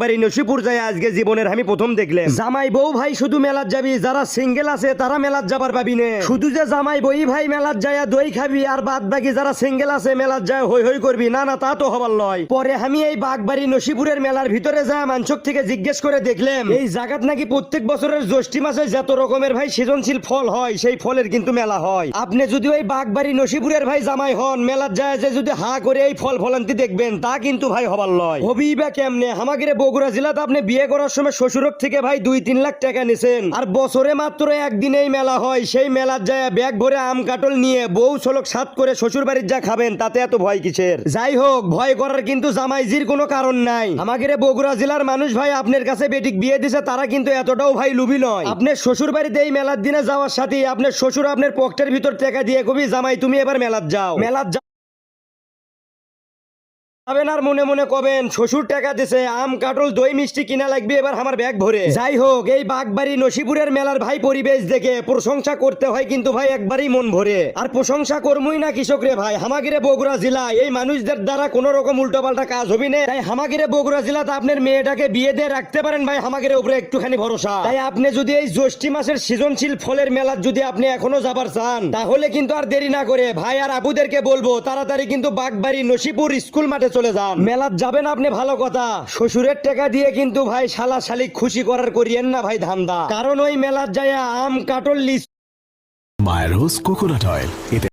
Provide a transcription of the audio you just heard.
বাগবাড়ি নসিপুর যায় আজকে জীবনের আমি প্রথম দেখলাম। জামাই বউ ভাই শুধু মেলাত যাবি যারা সিঙ্গেল আছে তারা মেলাত যাবার পাবি নে। শুধু যে জামাই বই ভাই মেলাত যায় দই খাবি আর বাদ বাকি যারা সিঙ্গেল আছে মেলাত যায় হই হই করবি না না তা তো হবার লয়। পরে আমি এই বাগবাড়ি নসিপুরের মেলার ভিতরে যা মানসক থেকে জিজ্ঞেস করে দেখলাম। এই জায়গাত নাকি প্রত্যেক বছরের জ্যৈষ্ঠী মাসে যত রকমের ভাই সৃজনশীল ফল হয় সেই ফলের কিন্তু মেলা হয়। আপনি যদি ওই বাগবাড়ি নসিপুরের ভাই জামাই হন মেলার যায় যে যদি হা করে এই ফল ফলান্তি দেখবেন তা কিন্তু ভাই হবার লয়। হবি বা কেমনে? আমাদের বগুড়া জেলাতে আপনি বিয়ে করার সময় শ্বশুরক থেকে ভাই দুই, তিন লাখ টাকা নিছেন। আর বছরে মাত্র একদিন এই মেলা হয়। সেই মেলার যায় ব্যাগ ভরে আম কাটল নিয়ে বউ ছলক সাত করে শ্বশুর বাড়ির যা খাবেন, তাতে এত ভয় কিসের? যাই হোক, ভয় করার কিন্তু জামাইজির কোনো কারণ নাই। আমাদের বগুড়া জেলার মানুষ ভাই আপনার কাছে বেটিক বিয়ে দিছে, তারা কিন্তু এতটাও ভাই লুবি নয়। আপনার শ্বশুর বাড়িতে এই মেলার দিনে যাওয়ার সাথে আপনার শ্বশুর আপনার পকেটের ভিতর টাকা দিয়ে কবি, জামাই তুমি এবার মেলার যাও। মেলার যাবেন মনে মনে কবেন, শ্বশুর টাকা দিছে, আম কাটল দই, মিষ্টি কিনা লাগবে, এবার আমার ব্যাগ ভরে। যাই হোক, এই বাগবাড়ি নসিপুরের মেলার ভাই পরিবেশ দেখে প্রশংসা করতে হয় কিন্তু ভাই একবারই মন ভরে। আর প্রশংসা করমুই না কৃষক রে ভাই, হামাগিরে বগুড়া জেলা এই মানুষদের দ্বারা কোন রকম উল্টোপাল্টা কাজ হবি না। তাই হামাগিরে বগুড়া জেলাতে আপনার মেয়েটাকে বিয়ে দিয়ে রাখতে পারেন ভাই, হামাগিরে উপরে একটুখানি ভরসা। তাই আপনি যদি এই জ্যৈষ্ঠী মাসের সৃজনশীল ফলের মেলার যদি আপনি এখনও যাবার চান, তাহলে কিন্তু আর দেরি না করে ভাই আর আপুদেরকে বলব, তাড়াতাড়ি কিন্তু বাগবাড়ি নসিপুর স্কুল মাঠে চলে যান। মেলাত যাবেন আপনি ভালো কথা। শ্বশুরের টাকা দিয়ে কিন্তু ভাই শালা শালিক খুশি করার করিয়েন না ভাই ধান্দা। কারণ ওই মেলাত যায় আম কাটল লিস্ট মায়ের কোকোনাট অয়েল এতে